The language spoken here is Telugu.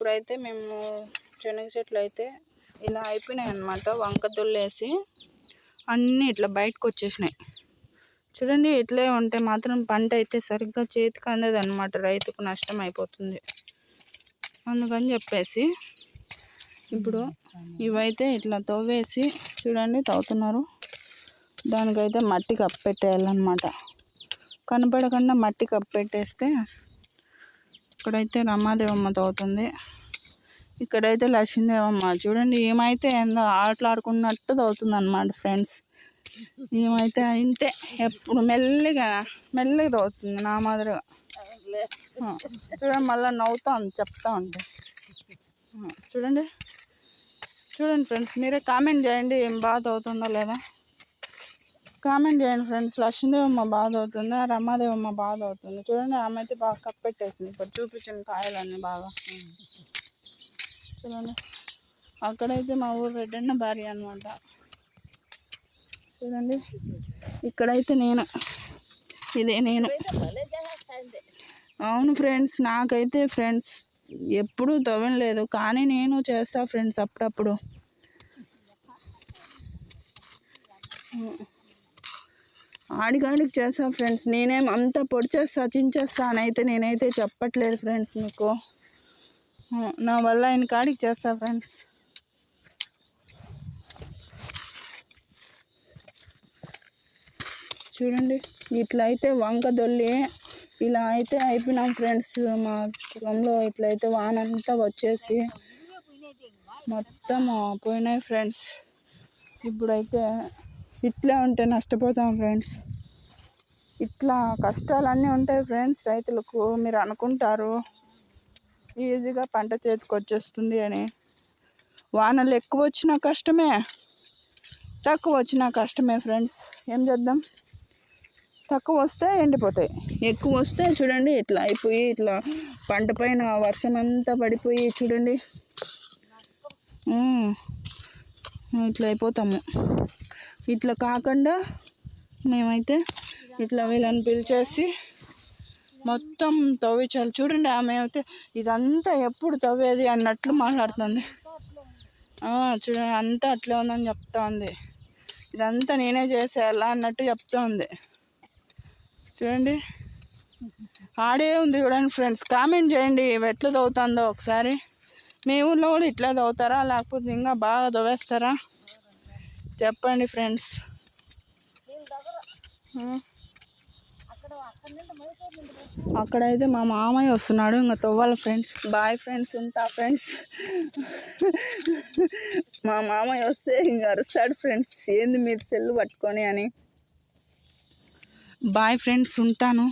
ఇప్పుడైతే మేము శనగ చెట్లు అయితే ఇలా అయిపోయినాయి అనమాట వంక దొల్లేసి అన్నీ ఇట్లా బయటకు వచ్చేసినాయి. చూడండి ఇట్లే ఉంటే మాత్రం పంట అయితే సరిగ్గా చేతికి అందదు అనమాట రైతుకు నష్టం అయిపోతుంది. అందుకని చెప్పేసి ఇప్పుడు ఇవైతే ఇట్లా తవ్వేసి చూడండి తవ్వుతున్నారు. దానికైతే మట్టి కప్పెట్టేయాలన్నమాట. కనపడకుండా మట్టి కప్పెట్టేస్తే ఇక్కడైతే రమాదేవమ్మ తోతుంది ఇక్కడైతే లక్ష్మీదేవమ్మ. చూడండి ఏమైతే ఏందో ఆటలాడుకున్నట్టు తోతుంది అనమాట ఫ్రెండ్స్. ఏమైతే ఇంతే ఎప్పుడు మెల్లిగా మెల్లిగా తోతుంది నా మాదిరిగా. చూడండి మళ్ళీ నవ్వుతాను చెప్తా ఉంటే చూడండి చూడండి ఫ్రెండ్స్ మీరే కామెంట్ చేయండి ఏం బాగా అవుతుందో లేదా. కామెంట్ చేయండి ఫ్రెండ్స్. లక్ష్మీదేవమ్మ బాధ అవుతుందా రమాదేవమ్మ బాధ అవుతుంది. చూడండి ఆమె అయితే బాగా కప్పెట్టేసింది ఇప్పుడు చూపించిన కాయలన్నీ బాగా. చూడండి. అక్కడైతే మా ఊరు రెడ్డన్న భార్య అనమాట చూడండి. ఇక్కడైతే నేను. ఇదే నేను. అవును ఫ్రెండ్స్ నాకైతే ఫ్రెండ్స్ ఎప్పుడూ తవ్వలేదు. కానీ నేను చేస్తా ఫ్రెండ్స్ అప్పుడప్పుడు. ఆడిగాడికి చేస్తాను ఫ్రెండ్స్. నేనేం అంత పొడిచేస్తా చించేస్తా అని అయితే నేనైతే చెప్పట్లేదు ఫ్రెండ్స్ మీకు. నా వల్ల ఆయన కాడికి చేస్తా ఫ్రెండ్స్. చూడండి ఇట్లా అయితే వంక దొల్లి ఇలా అయితే అయిపోయినాం ఫ్రెండ్స్. మా పొలంలో ఇట్లయితే వానంతా వచ్చేసి మొత్తం పోయినాయి ఫ్రెండ్స్. ఇప్పుడైతే ఇట్లే ఉంటే నష్టపోతాం ఫ్రెండ్స్. ఇట్లా కష్టాలన్నీ ఉంటాయి ఫ్రెండ్స్ రైతులకు. మీరు అనుకుంటారు ఈజీగా పంట చేతికి వచ్చేస్తుంది అని. వానలు ఎక్కువ వచ్చినా కష్టమే తక్కువ వచ్చినా కష్టమే ఫ్రెండ్స్. ఏం చేద్దాం? తక్కువ వస్తే ఎండిపోతాయి. ఎక్కువ వస్తే చూడండి ఇట్లా అయిపోయి ఇట్లా పంట పైన వర్షం అంతా పడిపోయి చూడండి. ఇట్లా అయిపోతాము. ఇట్లా కాకుండా మేమైతే ఇట్లా వీళ్ళని పిలిచేసి మొత్తం తవ్వించాలి. చూడండి ఆమె అయితే ఇదంతా ఎప్పుడు తవ్వేది అన్నట్లు మాట్లాడుతుంది. చూడండి అంతా అట్లే ఉందని చెప్తా ఉంది ఇదంతా నేనే చేసేయాలా అన్నట్టు చెప్తా ఉంది చూడండి. ఆడే ఉంది చూడండి ఫ్రెండ్స్. కామెంట్ చేయండి ఎట్లా తవ్వుతుందో ఒకసారి. మీ ఊళ్ళో కూడా ఇట్లా తవ్వుతారా? లేకపోతే ఇంకా బాగా తవ్వేస్తారా? చెప్పండి ఫ్రెండ్స్. అక్కడైతే మా మామయ్య వస్తున్నాడు. ఇంకా తవ్వాలి ఫ్రెండ్స్. బాయ్ ఫ్రెండ్స్ ఉంటా ఫ్రెండ్స్. మా మామయ్య వస్తే ఇంకా అరుస్తాడు ఫ్రెండ్స్. ఏంది మీరు సెల్ పట్టుకొని అని. బాయ్ ఫ్రెండ్స్ ఉంటాను.